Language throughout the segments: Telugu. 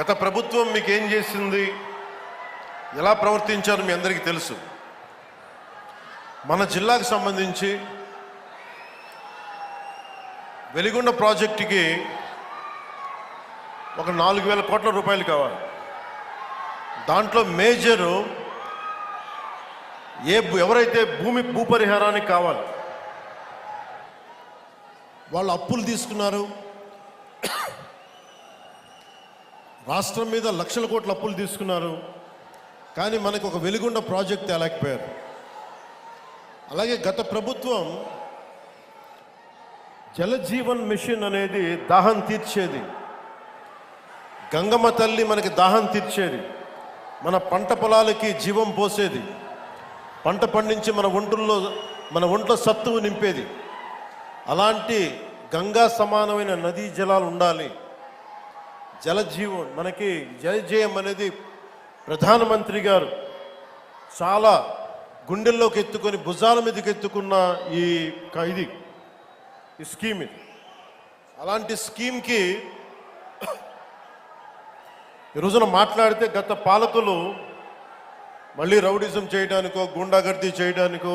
గత ప్రభుత్వం మీకు ఏం చేసింది? ఎలా ప్రవర్తించారు మీ అందరికీ తెలుసు. మన జిల్లాకు సంబంధించి వెలిగొండ ప్రాజెక్టుకి ఒక నాలుగు వేల కోట్ల రూపాయలు కావాలి. దాంట్లో మేజరు ఏ ఎవరైతే భూమి భూపరిహారానికి కావాలి వాళ్ళు అప్పులు తీసుకున్నారు. రాష్ట్రం మీద లక్షల కోట్ల అప్పులు తీసుకున్నారు. కానీ మనకు ఒక వెలుగుండ ప్రాజెక్ట్ తేలేకపోయారు. అలాగే గత ప్రభుత్వం జలజీవన్ మిషన్ అనేది దాహం తీర్చేది. గంగమ్మ తల్లి మనకి దాహం తీర్చేది. మన పంట పొలాలకి జీవం పోసేది. పంట పండించి మన ఒంటుల్లో మన ఒంట్లో సత్తువు నింపేది. అలాంటి గంగా సమానమైన నదీ జలాలు ఉండాలి. జలజీవం మనకి జలజయం అనేది ప్రధానమంత్రి గారు చాలా గుండెల్లోకి ఎత్తుకొని భుజాల మీదకి ఎత్తుకున్న ఈ ఇది ఈ స్కీమ్ ఇది. అలాంటి స్కీమ్కి ఈ రోజున మాట్లాడితే గత పాలకులు మళ్ళీ రౌడిజం చేయడానికో గుండాగర్దీ చేయడానికో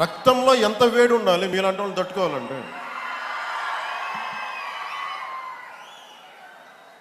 రక్తంలో ఎంత వేడి ఉండాలి మీలాంటి వాళ్ళు తట్టుకోవాలంటే.